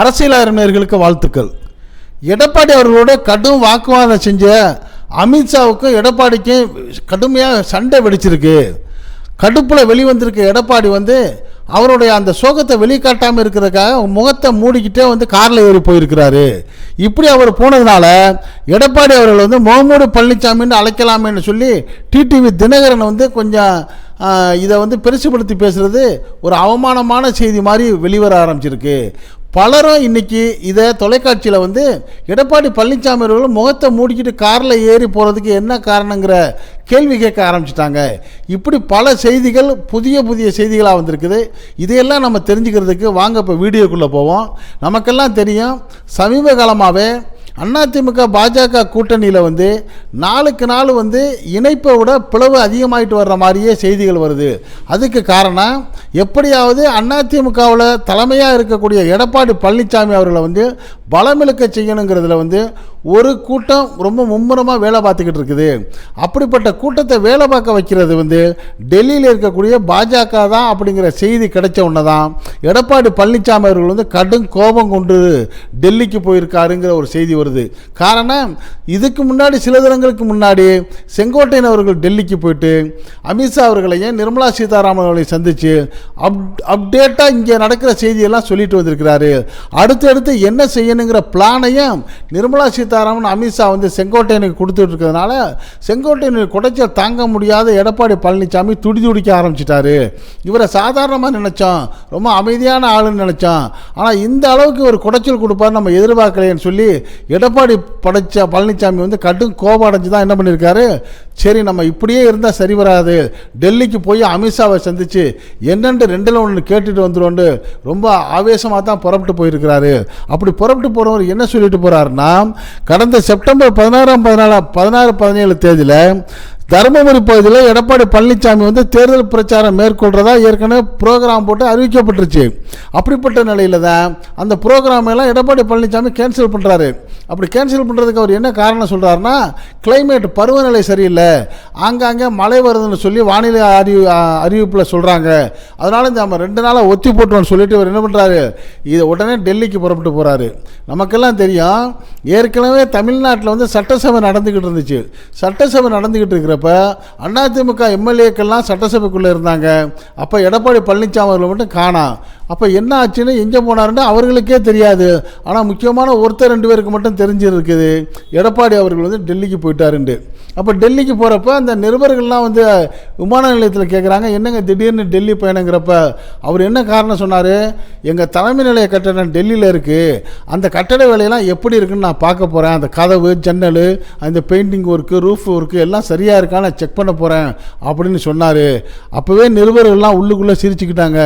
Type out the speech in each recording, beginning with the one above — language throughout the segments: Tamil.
அரசியல் அறிஞர்களுக்கு வாழ்த்துக்கள். எடப்பாடி அவர்களோட கடும் வாக்குவாதம் செஞ்ச அமித்ஷாவுக்கும் எடப்பாடிக்கும் கடுமையாக சண்டை வெடிச்சிருக்கு. கடுப்பில் வெளிவந்திருக்க எடப்பாடி வந்து அவருடைய அந்த சோகத்தை வெளிக்காட்டாமல் இருக்கிறதுக்காக முகத்தை மூடிக்கிட்டே வந்து காரில் ஏறி போயிருக்கிறாரு. இப்படி அவர் போனதுனால எடப்பாடி அவர்கள் வந்து முகமூடு பழனிசாமின்னு அழைக்கலாமேன்னு சொல்லி டிடிவி தினகரன் வந்து கொஞ்சம் இதை வந்து பெருசுபடுத்தி பேசுகிறது ஒரு அவமானமான செய்தி மாதிரி வெளிவர ஆரம்பிச்சிருக்கு. பலரும் இன்னைக்கு இதை தொலைக்காட்சியில் வந்து எடப்பாடி பழனிசாமி அவர்கள் முகத்தை மூடிக்கிட்டு காரில் ஏறி போகிறதுக்கு என்ன காரணங்கிற கேள்வி கேட்க ஆரம்பிச்சிட்டாங்க. இப்படி பல செய்திகள் புதிய புதிய செய்திகளாக வந்திருக்குது. இதையெல்லாம் நம்ம தெரிஞ்சுக்கிறதுக்கு வாங்க இப்போ வீடியோக்குள்ளே போவோம். நமக்கெல்லாம் தெரியும் சமீப காலமாகவே அதிமுக பாஜக கூட்டணியில் வந்து நாளுக்கு நாள் வந்து இணைப்பை விட பிளவு அதிகமாயிட்டு வர்ற மாதிரியே செய்திகள் வருது. அதுக்கு காரணம் எப்படியாவது அதிமுகவில் தலைமையாக இருக்கக்கூடிய எடப்பாடி பழனிசாமி அவர்களை வந்து பலமிழுக்க செய்யணுங்கிறதுல வந்து ஒரு கூட்டம் ரொம்ப மும்முரமாக வேலை பார்த்துக்கிட்டு இருக்குது. அப்படிப்பட்ட கூட்டத்தை வேலை பார்க்க வைக்கிறது வந்து டெல்லியில் இருக்கக்கூடிய பாஜக தான் அப்படிங்கிற செய்தி கிடைச்ச உடனே தான் எடப்பாடி பழனிசாமி அவர்கள் வந்து கடும் கோபம் கொண்டு டெல்லிக்கு போயிருக்காருங்கிற ஒரு செய்தி வருது. காரணம் இதுக்கு முன்னாடி சில தினங்களுக்கு முன்னாடி செங்கோட்டையன் அவர்கள் டெல்லிக்கு போயிட்டு அமித்ஷா அவர்களையும் நிர்மலா சீதாராமன் அவர்களை சந்தித்து அப் அப்டேட்டாக இங்கே நடக்கிற செய்தியெல்லாம் சொல்லிட்டு வந்திருக்கிறாரு. அடுத்து அடுத்து என்ன செய்யணுங்கிற பிளானையும் நிர்மலா சீதா சீதாராமன் அமித்ஷா வந்து செங்கோட்டையனுக்கு கொடுத்துட்டு இருக்கிறதுனால செங்கோட்டையனுக்கு குடைச்சல் தாங்க முடியாத எடப்பாடி பழனிசாமி துடி துடிக்க ஆரம்பிச்சிட்டாரு. இவரை சாதாரணமாக நினச்சோம் ரொம்ப அமைதியான ஆளுன்னு நினச்சோம் ஆனால் இந்த அளவுக்கு ஒரு குடைச்சல் கொடுப்பாரு நம்ம எதிர்பார்க்கலைன்னு சொல்லி எடப்பாடி படைச்ச பழனிசாமி வந்து கடும் கோபம் அடைஞ்சு தான் என்ன பண்ணியிருக்காரு? சரி நம்ம இப்படியே இருந்தால் சரி வராது. டெல்லிக்கு போய் அமித்ஷாவை சந்தித்து என்னென்று ரெண்டில் ஒன்று கேட்டுட்டு வந்துடுவோண்டு ரொம்ப ஆவேசமாக தான் புறப்பட்டு போயிருக்கிறாரு. அப்படி புறப்பட்டு போகிறவர் என்ன சொல்லிட்டு போகிறாருன்னா கடந்த செப்டம்பர் பதினாறாம் பதினாலாம் பதினாறு பதினேழு தேதியில் தருமபுரி பகுதியில் எடப்பாடி பழனிசாமி வந்து தேர்தல் பிரச்சாரம் மேற்கொள்கிறதா ஏற்கனவே ப்ரோக்ராம் போட்டு அறிவிக்கப்பட்டுருச்சு. அப்படிப்பட்ட நிலையில் தான் அந்த ப்ரோக்ராம் எல்லாம் எடப்பாடி பழனிசாமி கேன்சல் பண்ணுறாரு அப்படி கேன்சல் பண்ணுறதுக்கு அவர் என்ன காரணம் சொல்கிறாருன்னா கிளைமேட் பருவநிலை சரியில்லை. ஆங்காங்கே மழை வருதுன்னு சொல்லி வானிலை அறிவி அறிவிப்பில் சொல்கிறாங்க அதனால் இந்த நம்ம ரெண்டு நாளாக ஒத்தி போட்டோம்னு சொல்லிட்டு இவர் என்ன பண்ணுறாரு இதை உடனே டெல்லிக்கு புறப்பட்டு போகிறாரு நமக்கெல்லாம் தெரியும் ஏற்கனவே தமிழ்நாட்டில் வந்து சட்டசபை நடந்துக்கிட்டு இருந்துச்சு. சட்டசபை நடந்துக்கிட்டு அண்ணா அதிமுக எம்எல்ஏக்கள்லாம் சட்டசபைக்குள்ளே இருந்தாங்க. அப்போ எடப்பாடி பழனிசாமி அவர்களை மட்டும் காணாம் அப்போ என்ன ஆச்சுன்னு எங்கே போனாருன்னு அவர்களுக்கே தெரியாது. ஆனால் முக்கியமான ஒருத்தர் ரெண்டு பேருக்கு மட்டும் தெரிஞ்சிருக்குது. எடப்பாடி அவர்கள் வந்து டெல்லிக்கு போயிட்டாருண்டு. அப்போ டெல்லிக்கு போகிறப்ப அந்த நிருபர்கள்லாம் வந்து விமான நிலையத்தில் கேட்குறாங்க என்னங்க திடீர்னு டெல்லி பயணங்கிறப்ப? அவர் என்ன காரணம் சொன்னார்? எங்கள் தலைமை நிலைய கட்டடம் டெல்லியில் இருக்குது அந்த கட்டட வேலையெல்லாம் எப்படி இருக்குன்னு நான் பார்க்க போகிறேன் அந்த கதவு ஜன்னல் அந்த பெயிண்டிங் ஒர்க்கு ரூஃப் ஒர்க்கு எல்லாம் சரியாக இருக்கா? நான் செக் பண்ண போகிறேன் அப்படின்னு சொன்னார். அப்போவே நிருபர்கள்லாம் உள்ளுக்குள்ளே சிரிச்சுக்கிட்டாங்க.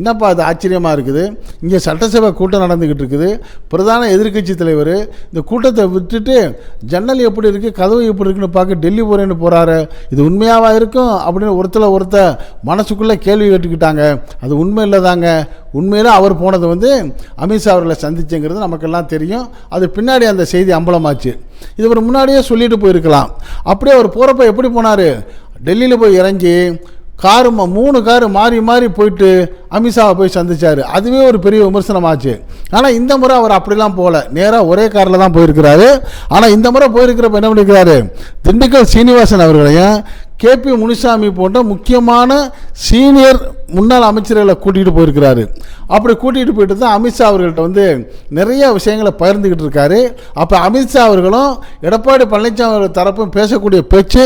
என்னப்பா அது ஆச்சு? ஆச்சரியமாக இருக்குது. இங்கே சட்டசபை கூட்டம் நடந்துக்கிட்டு இருக்குது. பிரதான எதிர்க்கட்சி தலைவர் இந்த கூட்டத்தை விட்டுட்டு ஜன்னல் எப்படி இருக்குது கதவு எப்படி இருக்குன்னு பார்க்க டெல்லி போகிறேன்னு போகிறாரு இது உண்மையாவா இருக்கும்? அப்படின்னு ஒருத்தர் ஒருத்தர் மனசுக்குள்ளே கேள்வி கேட்டுக்கிட்டாங்க. அது உண்மை இல்லைதாங்க. உண்மையில் அவர் போனது வந்து அமித்ஷா அவர்களை சந்திச்சுங்கிறது நமக்கெல்லாம் தெரியும். அது பின்னாடி அந்த செய்தி அம்பலமாச்சு. இது ஒரு முன்னாடியே சொல்லிட்டு போயிருக்கலாம். அப்படியே அவர் போகிறப்ப எப்படி போனார்? டெல்லியில் போய் இறங்கி காரு மூணு காரு மாறி மாறி போயிட்டு அமித்ஷாவை போய் சந்தித்தார் அதுவே ஒரு பெரிய விமர்சனமாச்சு. ஆனால் இந்த முறை அவர் அப்படிலாம் போகல நேராக ஒரே காரில் தான் போயிருக்கிறாரு. ஆனால் இந்த முறை போயிருக்கிறப்ப என்ன பண்ணியிருக்கிறாரு திண்டுக்கல் சீனிவாசன் அவர்களையும் கே பி முனிசாமி போன்ற முக்கியமான சீனியர் முன்னாள் அமைச்சர்களை கூட்டிகிட்டு போயிருக்கிறாரு. அப்படி கூட்டிகிட்டு போயிட்டு தான் அமித்ஷா அவர்கள்ட்ட வந்து நிறைய விஷயங்களை பகிர்ந்துக்கிட்டு இருக்காரு. அப்போ அமித்ஷா அவர்களும் எடப்பாடி பழனிசாமி அவர்கள் தரப்பும் பேசக்கூடிய பேச்சு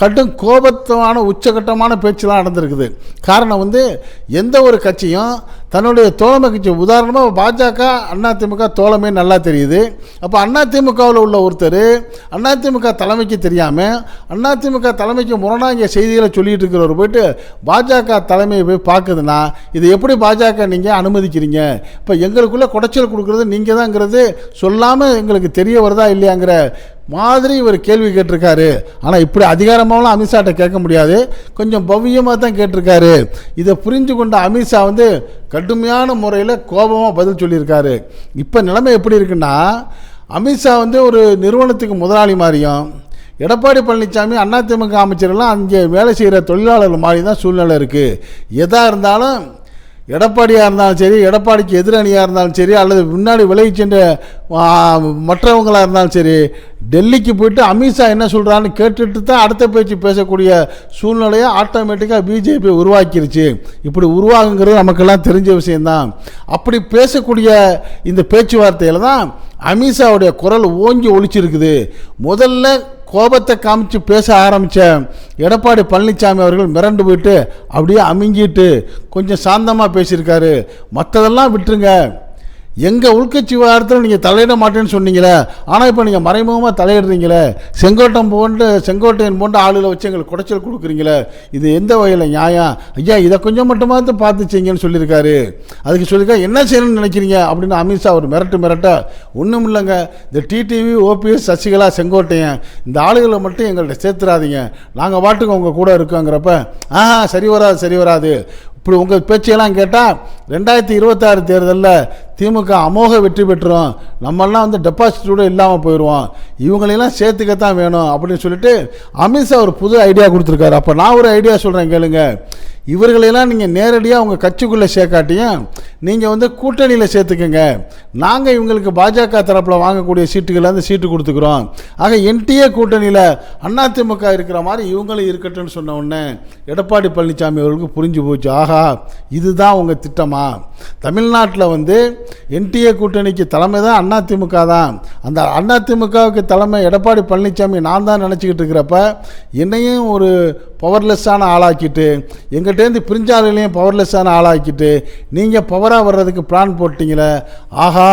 கடும் கோபத்தமான உச்சகட்டமான பேச்சுலாம் நடந்திருக்குது. காரணம் வந்து எந்த ஒரு கட்சியும் தன்னுடைய தோழமை கட்சி. உதாரணமாக பாஜக அதிமுக தோழமை நல்லா தெரியுது. அப்போ அதிமுகவில் உள்ள ஒருத்தர் அதிமுக தலைமைக்கு தெரியாமல் அதிமுக தலைமைக்கு முரணாக செய்திகளை சொல்லிட்டு இருக்கிறவர் போயிட்டு பாஜக தலைமையை போய் பார்க்குதுன்னா இது எப்படி பாஜக நீங்கள் அனுமதிக்கிறீங்க? இப்போ எங்களுக்குள்ளே குடைச்சல் கொடுக்குறது நீங்கள் தாங்கிறது சொல்லாமல் எங்களுக்கு தெரிய வருதா இல்லையாங்கிற மாதிரி இவர் கேள்வி கேட்டிருக்காரு. ஆனால் இப்படி அதிகாரமாகலாம் அமித்ஷாட்ட கேட்க முடியாது. கொஞ்சம் பவ்யமாக தான் கேட்டிருக்காரு. இதை புரிஞ்சு கொண்ட அமித்ஷா வந்து கடுமையான முறையில் கோபமாக பதில் சொல்லியிருக்காரு. இப்போ நிலைமை எப்படி இருக்குன்னா அமித்ஷா வந்து ஒரு நிறுவனத்துக்கு முதலாளி மாதிரியும் எடப்பாடி பழனிசாமி அதிமுக அமைச்சர்கள்லாம் அங்கே வேலை செய்கிற தொழிலாளர்கள் மாதிரி தான் சூழ்நிலை இருக்குது எதாக இருந்தாலும் எடப்பாடியாக இருந்தாலும் சரி எடப்பாடிக்கு எதிரணியாக இருந்தாலும் சரி அல்லது முன்னாடி விலகி சென்ற மற்றவங்களாக இருந்தாலும் சரி டெல்லிக்கு போயிட்டு அமித்ஷா என்ன சொல்கிறான்னு கேட்டுட்டு தான் அடுத்த பேச்சு பேசக்கூடிய சூழ்நிலையை ஆட்டோமேட்டிக்காக பிஜேபி உருவாக்கிருச்சு. இப்படி உருவாகுங்கிறது நமக்கெல்லாம் தெரிஞ்ச விஷயந்தான் அப்படி பேசக்கூடிய இந்த பேச்சுவார்த்தையில் தான் அமித்ஷாவுடைய குரல் ஓங்கி ஒழிச்சிருக்குது. முதல்ல கோபத்தை காமிச்சு பேச ஆரம்பித்த எடப்பாடி பழனிசாமி அவர்கள் மிரண்டு போயிட்டு அப்படியே அமுங்கிட்டு கொஞ்சம் சாந்தமாக பேசியிருக்காரு. மற்றதெல்லாம் விட்டுருங்க. எங்கள் உள்கட்சி விவகாரத்தில் நீங்கள் தலையிட மாட்டேன்னு சொன்னீங்களே ஆனால் இப்போ நீங்கள் மறைமுகமாக தலையிடுறீங்களே செங்கோட்டம் போன்ற செங்கோட்டையன் போன்ற ஆளுகளை வச்சு எங்களுக்கு குடைச்சல் கொடுக்குறீங்களே இது எந்த வகையில் நியாயம்? ஐயா இதை கொஞ்சம் மட்டுமாவது பார்த்து செய்யுங்கன்னு சொல்லியிருக்காரு. அதுக்கு சொல்லியிருக்கா என்ன செய்யணும்னு நினைக்கிறீங்க? அப்படின்னு அமித்ஷா ஒரு மிரட்டு மிரட்ட ஒன்றும் இல்லைங்க. இந்த டிடிவி ஓபிஎஸ் சசிகலா செங்கோட்டையன் இந்த ஆளுகளை மட்டும் எங்கள்கிட்ட சேர்த்துறாதீங்க. நாங்கள் பாட்டுக்கு உங்கள் கூட இருக்கோங்கிறப்ப ஆஹா சரி வராது சரி வராது. இப்படி உங்கள் பேச்சையெல்லாம் கேட்டால் ரெண்டாயிரத்தி இருபத்தாறு தேர்தலில் திமுக அமோக வெற்றி பெற்றுரும் நம்மெல்லாம் வந்து டெபாசிட்டோடு இல்லாமல் போயிடுவோம் இவங்களெல்லாம் சேர்த்துக்கத்தான் வேணும் அப்படின்னு சொல்லிட்டு அமித்ஷா ஒரு புது ஐடியா கொடுத்துருக்காரு. அப்போ நான் ஒரு ஐடியா சொல்கிறேன் கேளுங்க. இவர்களெல்லாம் நீங்கள் நேரடியாக உங்கள் கட்சிக்குள்ளே சேர்க்காட்டியும் நீங்கள் வந்து கூட்டணியில் சேர்த்துக்கோங்க. நாங்கள் இவங்களுக்கு பாஜக தரப்பில் வாங்கக்கூடிய சீட்டுகளை அந்த சீட்டு கொடுத்துக்குறோம். ஆக என்டிஏ கூட்டணியில் அதிமுக இருக்கிற மாதிரி இவங்களும் இருக்கட்டும்னு சொன்ன உடனே எடப்பாடி பழனிசாமி அவர்களுக்கு புரிஞ்சு போச்சு. ஆஹா இதுதான் உங்கள் திட்டமா? தமிழ்நாட்டில் வந்து என்டிஏ கூட்டணிக்கு தலைமை தான் அதிமுக தான். அந்த அதிமுகவுக்கு தலைமை எடப்பாடி பழனிசாமி நான் தான் நினச்சிக்கிட்டு இருக்கிறப்ப என்னையும் ஒரு பவர்லெஸ்ஸான ஆளாக்கிட்டு எங்கிட்டேருந்து பிரிஞ்சாலையிலையும் பவர்லெஸ்ஸான ஆளாக்கிட்டு நீங்கள் பவராக வர்றதுக்கு பிளான் போட்டிங்களே ஆஹா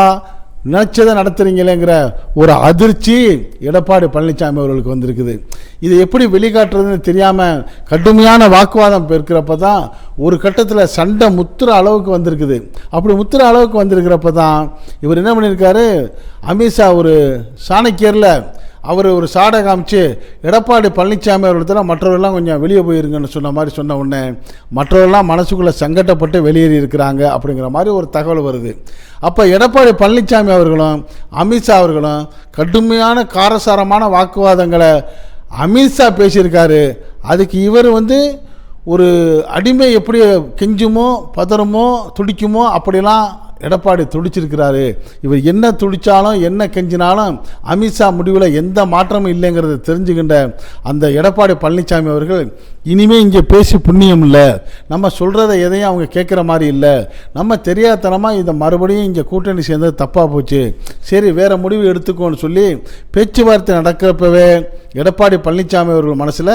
நினச்சதை நடத்துறீங்களேங்கிற ஒரு அதிர்ச்சி எடப்பாடி பழனிசாமி அவர்களுக்கு வந்திருக்குது. இதை எப்படி வெளிக்காட்டுறதுன்னு தெரியாமல் கடுமையான வாக்குவாதம் இருக்கிறப்ப தான் ஒரு கட்டத்தில் சண்டை முத்துற அளவுக்கு வந்திருக்குது. அப்படி முத்துற அளவுக்கு வந்திருக்கிறப்ப தான் இவர் என்ன பண்ணியிருக்காரு? அமித்ஷா ஒரு சாணக்கியரில் அவர் ஒரு சாடை காமிச்சு எடப்பாடி பழனிசாமி அவர்களிடத்தில் மற்றவர்கள்லாம் கொஞ்சம் வெளியே போயிருங்கன்னு சொன்ன மாதிரி சொன்ன உடனே மற்றவர்கள்லாம் மனசுக்குள்ளே சங்கட்டப்பட்டு வெளியேறி இருக்கிறாங்க அப்படிங்கிற மாதிரி ஒரு தகவல் வருது. அப்போ எடப்பாடி பழனிசாமி அவர்களும் அமித்ஷா அவர்களும் கடுமையான காரசாரமான வாக்குவாதங்களை அமித்ஷா பேசியிருக்காரு. அதுக்கு இவர் வந்து ஒரு அடிமை எப்படி கெஞ்சுமோ பதறமோ துடிக்குமோ அப்படிலாம் எடப்பாடி துடிச்சிருக்கிறாரு. இவர் என்ன துடித்தாலும் என்ன கெஞ்சினாலும் அமித்ஷா முடிவில் எந்த மாற்றமும் இல்லைங்கிறத தெரிஞ்சுக்கின்ற அந்த எடப்பாடி பழனிசாமி அவர்கள் இனிமே இங்கே பேசி புண்ணியம் இல்லை. நம்ம சொல்கிறத எதையும் அவங்க கேட்குற மாதிரி இல்லை. நம்ம தெரியாதனமாக இதை மறுபடியும் இங்கே கூட்டணி சேர்ந்தது தப்பாக போச்சு. சரி வேறு முடிவு எடுத்துக்கோன்னு சொல்லி பேச்சுவார்த்தை நடக்கிறப்பவே எடப்பாடி பழனிசாமி அவர்கள் மனசில்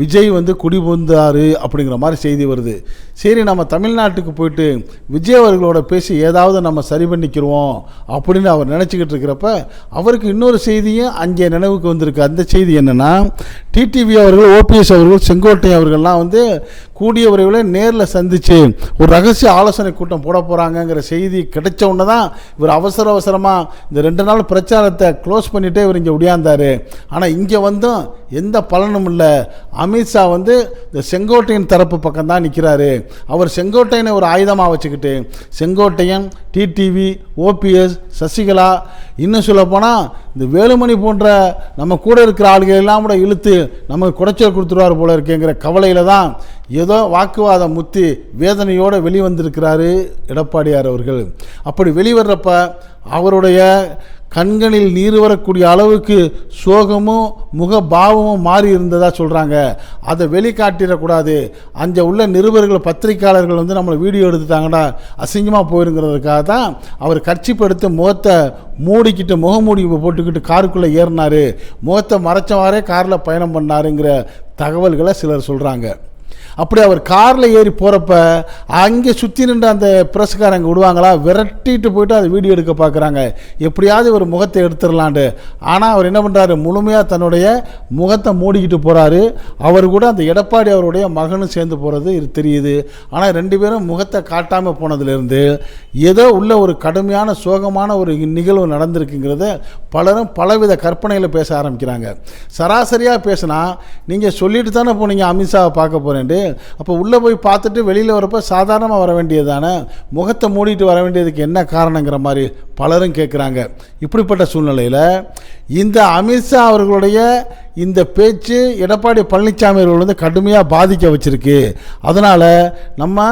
விஜய் வந்து குடிபுந்தாரு அப்படிங்கிற மாதிரி செய்தி வருது. சரி நம்ம தமிழ்நாட்டுக்கு போயிட்டு விஜய் அவர்களோட பேசி ஏதாவது நம்ம சரி பண்ணிக்கிறோம் அப்படின்னு அவர் நினச்சிக்கிட்டு இருக்கிறப்ப அவருக்கு இன்னொரு செய்தியும் அங்கே நினைவுக்கு வந்திருக்கு. அந்த செய்தி என்னென்னா டிடிவி அவர்கள் ஓபிஎஸ் அவர்கள் செங்கோட்டை அவர்கள்லாம் வந்து கூடிய விரைவில் நேரில் சந்தித்து ஒரு ரகசிய ஆலோசனை கூட்டம் போட போகிறாங்கங்கிற செய்தி கிடைச்ச உடனே தான் இவர் அவசர அவசரமாக இந்த ரெண்டு நாள் பிரச்சாரத்தை க்ளோஸ் பண்ணிட்டே இவர் இங்கே ஒடியாந்தார். ஆனால் இங்கே வந்தும் எந்த பலனும் இல்லை. அமித்ஷா வந்து இந்த செங்கோட்டையின் தரப்பு பக்கம் தான் நிற்கிறாரு அவர் செங்கோட்டையனை ஒரு ஆயுதமாக வச்சுக்கிட்டு செங்கோட்டையன் டிடிவி ஓபிஎஸ் சசிகலா இன்னும் சொல்லப்போனால் இந்த வேலுமணி போன்ற நம்ம கூட இருக்கிற ஆளுகள் எல்லாம் கூட இழுத்து நமக்கு குடைச்சல் கொடுத்துருவார் போல இருக்கேங்கிற கவலையில் தான் ஏதோ வாக்குவாதம் முத்தி வேதனையோடு வெளிவந்திருக்கிறாரு எடப்பாடியார் அவர்கள். அப்படி வெளிவர்றப்ப அவருடைய கண்களில் நீர் வரக்கூடிய அளவுக்கு சோகமும் முகபாவமும் மாறி இருந்ததாக சொல்கிறாங்க அதை வெளிக்காட்டிடக்கூடாது. அங்கே உள்ள நிருபர்கள் பத்திரிக்கையாளர்கள் வந்து நம்மளை வீடியோ எடுத்துட்டாங்கடா அசிங்கமாக போயிருங்கிறதுக்காக தான் அவர் கட்சிப்படுத்த முகத்தை மூடிக்கிட்டு முகமூடி போட்டுக்கிட்டு காருக்குள்ளே ஏறினார். முகத்தை மறைச்சவாறே காரில் பயணம் பண்ணாருங்கிற தகவல்களை சிலர் சொல்கிறாங்க அப்படி அவர் காரில் ஏறி போகிறப்ப அங்கே சுற்றி நின்று அந்த பிரஸ்காரங்க விடுவாங்களா? விரட்டிட்டு போயிட்டு அதை வீடியோ எடுக்க பார்க்குறாங்க. எப்படியாவது ஒரு முகத்தை எடுத்துடலான்ட்டு. ஆனால் அவர் என்ன பண்ணுறாரு முழுமையாக தன்னுடைய முகத்தை மூடிக்கிட்டு போகிறாரு அவர் கூட அந்த எடப்பாடி அவருடைய மகனும் சேர்ந்து போகிறது இது தெரியுது. ஆனால் ரெண்டு பேரும் முகத்தை காட்டாமல் போனதுலேருந்து ஏதோ உள்ள ஒரு கடுமையான சோகமான ஒரு நிகழ்வு நடந்திருக்குங்கிறத பலரும் பலவித கற்பனையில் பேச ஆரம்பிக்கிறாங்க. சராசரியாக பேசினா நீங்கள் சொல்லிட்டு தானே போனீங்க அமித்ஷாவை பார்க்க போகிறேன்ட்டு அப்போ உள்ளே போய் பார்த்துட்டு வெளியில் வரப்போ சாதாரணமாக வர வேண்டியது தானே முகத்தை மூடிட்டு வர வேண்டியதுக்கு என்ன காரணங்கிற மாதிரி பலரும் கேட்குறாங்க இப்படிப்பட்ட சூழ்நிலையில் இந்த அமித்ஷா அவர்களுடைய இந்த பேச்சு எடப்பாடி பழனிசாமி அவர்கள் வந்து கடுமையாக பாதிக்க வச்சுருக்கு. அதனால் நம்ம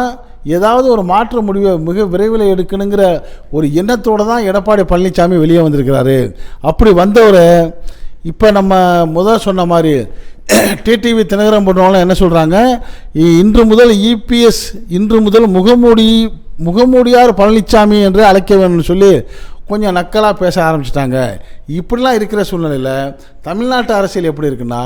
ஏதாவது ஒரு மாற்று முடிவை மிக விரைவில் எடுக்கணுங்கிற ஒரு எண்ணத்தோடு தான் எடப்பாடி பழனிசாமி வெளியே வந்திருக்கிறாரு. அப்படி வந்தவரை இப்போ நம்ம முதல் சொன்ன மாதிரி டிடிவி தினகரன் போன்றவங்களாம் என்ன சொல்கிறாங்க இன்று முதல் இபிஎஸ் இன்று முதல் முகமூடி முகமூடியார் பழனிசாமி என்று அழைக்க வேணும்னு சொல்லி கொஞ்சம் நக்கலாக பேச ஆரம்பிச்சிட்டாங்க. இப்படிலாம் இருக்கிற சூழ்நிலையில் தமிழ்நாட்டு அரசியல் எப்படி இருக்குன்னா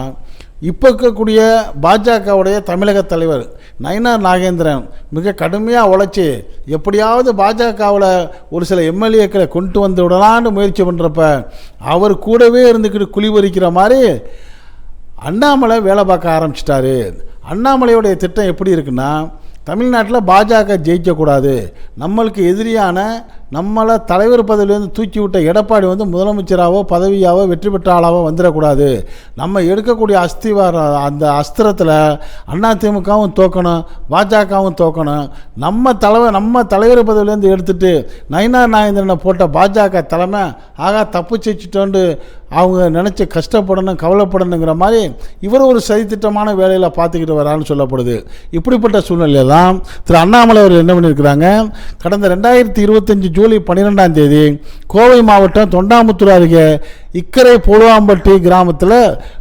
இப்போ இருக்கக்கூடிய பாஜகவுடைய தமிழக தலைவர் நயினார் நாகேந்திரன் மிக கடுமையாக உழைச்சி எப்படியாவது பாஜகவில் ஒரு சில எம்எல்ஏக்களை கொண்டு வந்து விடலான்னு முயற்சி பண்ணுறப்ப அவர் கூடவே இருந்துக்கிட்டு குழிபறிக்கிற மாதிரி அண்ணாமலை வேலை பார்க்க ஆரம்பிச்சிட்டாரு. அண்ணாமலையுடைய திட்டம் எப்படி இருக்குன்னா தமிழ்நாட்டில் பாஜக ஜெயிக்கக்கூடாது. நம்மளுக்கு எதிரியான நம்மளை தலைவர் பதவியிலேருந்து தூக்கி விட்ட எடப்பாடி வந்து முதலமைச்சராகவோ பதவியாவோ வெற்றி பெற்ற ஆளாவோ வந்துடக்கூடாது. நம்ம எடுக்கக்கூடிய அஸ்திவார அந்த அஸ்திரத்தில் அதிமுகவும் தோக்கணும் பாஜகவும் தோக்கணும். நம்ம தலைவர் நம்ம தலைவர் பதவியிலேருந்து எடுத்துட்டு நயனா நாயந்திரனை போட்ட பாஜக தலைமை ஆகா தப்பு செஞ்சுட்டோண்டு அவங்க நினச்சி கஷ்டப்படணும் கவலைப்படணுங்கிற மாதிரி இவர் ஒரு சதித்திட்டமான வேலையில் பார்த்துக்கிட்டு வரான்னு சொல்லப்படுது. இப்படிப்பட்ட சூழ்நிலையில் தான் திரு அண்ணாமலை அவர்கள் என்ன பண்ணியிருக்கிறாங்க? கடந்த ரெண்டாயிரத்தி இருபத்தஞ்சு ஜூலை பன்னிரெண்டாம் தேதி கோவை மாவட்டம் தொண்டாமுத்தூர் அருகே இக்கரை புழுவாம்பட்டி கிராமத்தில்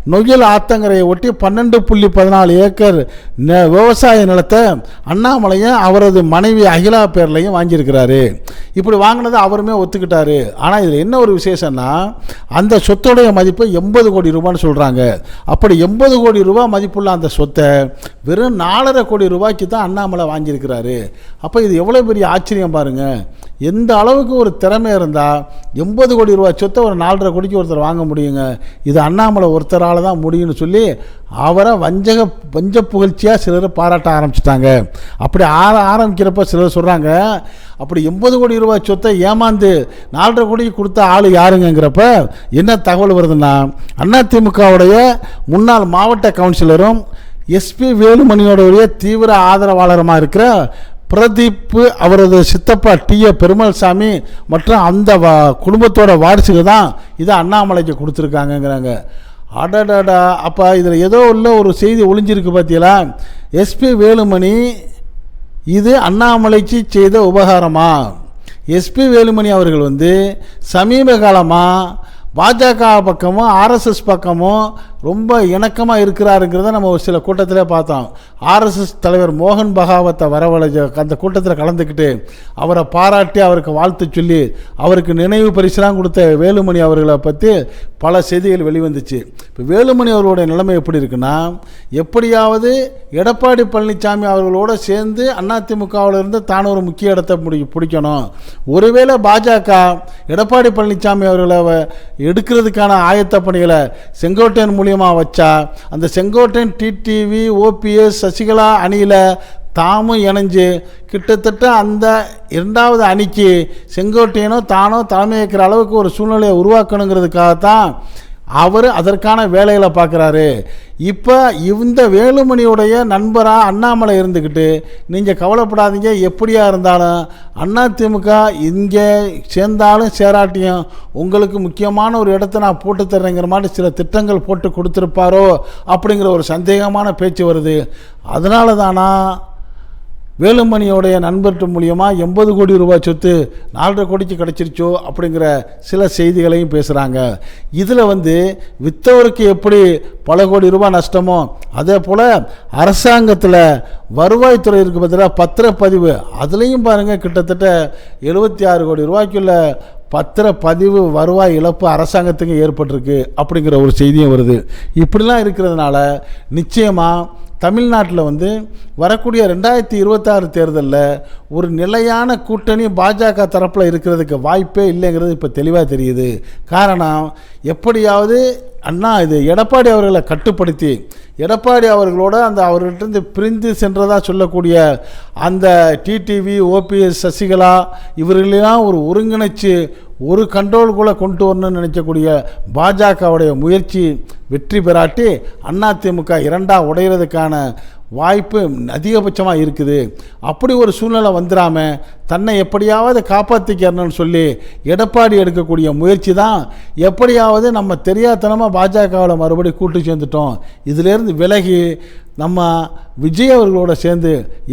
நொகில் ஆத்தங்கரையை ஒட்டி பன்னெண்டு புள்ளி பதினாலு ஏக்கர் ந- விவசாய நிலத்தை அண்ணாமலையும் அவரது மனைவி அகிலா பேர்லையும் வாங்கியிருக்கிறாரு. இப்படி வாங்கினதை அவருமே ஒத்துக்கிட்டாரு. ஆனால் இதில் என்ன ஒரு விசேஷம்னா அந்த சொத்துடைய மதிப்பு எண்பது கோடி ரூபான்னு சொல்கிறாங்க அப்படி எண்பது கோடி ரூபா மதிப்புள்ள அந்த சொத்தை வெறும் நாலரை கோடி ரூபாய்க்கு தான் அண்ணாமலை வாங்கியிருக்கிறாரு. அப்போ இது எவ்வளோ பெரிய ஆச்சரியம் பாருங்கள் எந்த அளவுக்கு ஒரு திறமை இருந்தால் எண்பது கோடி ரூபாய் சொத்தை ஒரு நாலரை கோடிக்கு ஒருத்தர் வாங்க முடியுங்க. இது அண்ணாமலை ஒருத்தரால் தான் முடியும்னு சொல்லி அவரை வஞ்சக வஞ்ச புகழ்ச்சியாக சிலர் பாராட்ட ஆரம்பிச்சிட்டாங்க. அப்படி ஆர ஆரம்பிக்கிறப்ப சிலர் சொல்கிறாங்க அப்படி எண்பது கோடி ரூபாய் சொத்தை ஏமாந்து நாலரை கோடிக்கு கொடுத்த ஆள் யாருங்கங்கிறப்ப என்ன தகவல் வருதுன்னா அதிமுகவுடைய முன்னாள் மாவட்ட கவுன்சிலரும் எஸ்பி வேலுமணியோடைய தீவிர ஆதரவாளருமாக இருக்கிற பிரதீப் அவரது சித்தப்பா டி. ஏ. பெருமாள்சாமி மற்றும் அந்த வா- குடும்பத்தோட வாரிசுக்கு தான் இதை அண்ணாமலைக்கு கொடுத்துருக்காங்கங்கிறாங்க. அடடடா அப்போ இதில் ஏதோ உள்ள ஒரு செய்தி ஒளிஞ்சிருக்கு பார்த்தீங்களா எஸ்பி வேலுமணி இது அண்ணாமலைக்கு செய்த உபகாரமா? எஸ்பி வேலுமணி அவர்கள் வந்து சமீப காலமாக பாஜக பக்கமும் ஆர்எஸ்எஸ் பக்கமும் ரொம்ப இணக்கமாக இருக்கிறாருங்கிறத நம்ம ஒரு சில கூட்டத்திலே பார்த்தோம். ஆர்எஸ்எஸ் தலைவர் மோகன் பகாவத்தை வரவழைச்ச அந்த கூட்டத்தில் கலந்துக்கிட்டு அவரை பாராட்டி அவருக்கு வாழ்த்து சொல்லி அவருக்கு நினைவு பரிசுலாம் கொடுத்த வேலுமணி அவர்களை பற்றி பல செய்திகள் வெளிவந்துச்சு. இப்போ வேலுமணி அவர்களுடைய நிலைமை எப்படி இருக்குன்னா எப்படியாவது எடப்பாடி பழனிசாமி அவர்களோட சேர்ந்து அதிமுகவில் இருந்து தான் ஒரு முக்கிய இடத்தை முடி பிடிக்கணும். ஒருவேளை பாஜக எடப்பாடி பழனிசாமி அவர்களை எடுக்கிறதுக்கான ஆயத்த பணிகளை செங்கோட்டையன் மூலியமாக வச்சா அந்த செங்கோட்டையன் டிடிவி ஓபிஎஸ் சசிகலா அணியில் தாமும் இணைஞ்சு கிட்டத்தட்ட அந்த இரண்டாவது அணிக்கு செங்கோட்டையனோ தானோ தலைமை ஏற்கிற அளவுக்கு ஒரு சூழ்நிலையை உருவாக்கணுங்கிறதுக்காகத்தான் அவர் அதற்கான வேலைகளை பார்க்குறாரு இப்போ இந்த வேலுமணியுடைய நண்பராக அண்ணாமலை இருந்துக்கிட்டு நீங்கள் கவலைப்படாதீங்க எப்படியா இருந்தாலும் அண்ணா திமுக இங்கே சேர்ந்தாலும் சேராட்டியும் உங்களுக்கு முக்கியமான ஒரு இடத்த நான் போட்டு தர்றேங்கிற மாதிரி சில திட்டங்கள் போட்டு கொடுத்துருப்பாரோ அப்படிங்கிற ஒரு சந்தேகமான பேச்சு வருது. அதனால தானா வேலுமணியோடைய நண்பர்கிட்ட மூலியமாக எண்பது கோடி ரூபாய் சொத்து நாலரை கோடிக்கு கிடச்சிருச்சோ அப்படிங்கிற சில செய்திகளையும் பேசுகிறாங்க இதில் வந்து வித்தவருக்கு எப்படி பல கோடி ரூபாய் நஷ்டமோ அதே போல் அரசாங்கத்தில் வருவாய்த்துறை இருக்கு பார்த்தீங்கன்னா பத்திரப்பதிவு அதுலேயும் பாருங்கள் கிட்டத்தட்ட எழுபத்தி ஆறு கோடி ரூபாய்க்குள்ள பத்திரப்பதிவு வருவாய் இழப்பு அரசாங்கத்துக்கு ஏற்பட்டிருக்கு அப்படிங்கிற ஒரு செய்தியும் வருது. இப்படிலாம் இருக்கிறதுனால நிச்சயமாக தமிழ்நாட்டில் வந்து வரக்கூடிய ரெண்டாயிரத்தி இருபத்தாறு தேர்தலில் ஒரு நிலையான கூட்டணி பாஜக தரப்பில் இருக்கிறதுக்கு வாய்ப்பே இல்லைங்கிறது இப்போ தெளிவாக தெரியுது. காரணம் எப்படியாவது அண்ணா இது எடப்பாடி அவர்களை கட்டுப்படுத்தி எடப்பாடி அவர்களோட அந்த அவர்கிட்ட பிரிந்து சென்றதாக சொல்லக்கூடிய அந்த டிடிவி ஓபிஎஸ் சசிகலா இவர்களெல்லாம் ஒரு ஒருங்கிணைச்சு ஒரு கண்ட்ரோலுக்குள்ளே கொண்டு வரணும்னு நினைக்கக்கூடிய பாஜகவுடைய முயற்சி வெற்றி பெறாட்டி அதிமுக இரண்டாக உடையிறதுக்கான வாய்ப்பு அதிகபட்சமாக இருக்குது. அப்படி ஒரு சூழ்நிலை வந்துடாமல் தன்னை எப்படியாவது காப்பாற்றிக்கிறணும்னு சொல்லி எடப்பாடி எடுக்கக்கூடிய முயற்சி தான் எப்படியாவது நம்ம தெரியாதனமாக பாஜகவில் மறுபடியும் கூட்டு சேர்ந்துட்டோம். இதிலேருந்து விலகி நம்ம விஜய் அவர்களோட சேர்ந்து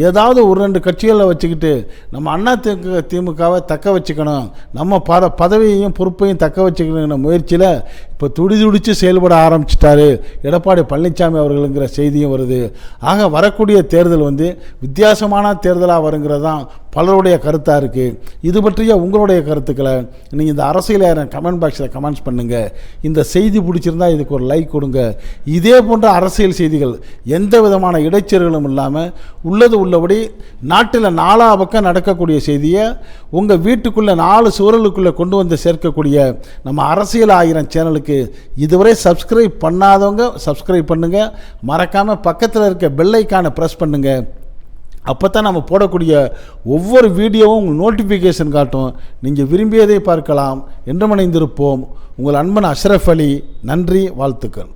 ஏதாவது ஒரு ரெண்டு கட்சிகளை வச்சுக்கிட்டு நம்ம அண்ணா திமுக திமுகவை தக்க வச்சுக்கணும். நம்ம பத பதவியையும் பொறுப்பையும் தக்க வச்சுக்கணுங்கிற முயற்சியில் இப்போ துடி துடித்து செயல்பட ஆரம்பிச்சிட்டாரு எடப்பாடி பழனிசாமி அவர்களுங்கிற செய்தியும் வருது. ஆக வரக்கூடிய தேர்தல் வந்து வித்தியாசமான தேர்தலாக வருங்கிறது தான் பலருடைய கருத்தாக இருக்குது இது பற்றிய உங்களுடைய கருத்துக்களை நீங்கள் இந்த அரசியல் கமெண்ட் பாக்ஸில் கமெண்ட்ஸ் பண்ணுங்கள் இந்த செய்தி பிடிச்சிருந்தா இதுக்கு ஒரு லைக் கொடுங்க. இதே போன்ற அரசியல் செய்திகள் எந்த விதமான இடைச்சல்களும் இல்லாமல் உள்ளது உள்ளபடி நாட்டில் நாலா பக்கம் நடக்கக்கூடிய செய்தியை உங்கள் வீட்டுக்குள்ளே நாலு சுவரலுக்குள்ளே கொண்டு வந்து சேர்க்கக்கூடிய நம்ம அரசியல் ஆயிரம் சேனலுக்கு இதுவரை சப்ஸ்கிரைப் பண்ணாதவங்க சப்ஸ்கிரைப் பண்ணுங்கள் மறக்காமல் பக்கத்தில் இருக்க பெல்லைக்கான ப்ரெஸ் பண்ணுங்கள் அப்போ தான் நம்ம போடக்கூடிய ஒவ்வொரு வீடியோவும் உங்களுக்கு நோட்டிஃபிகேஷன் காட்டும். நீங்கள் விரும்பியதை பார்க்கலாம். என்றமணிந்திருப்போம் உங்கள் அன்பன் அஷ்ரஃப் அலி நன்றி வாழ்த்துக்கள்.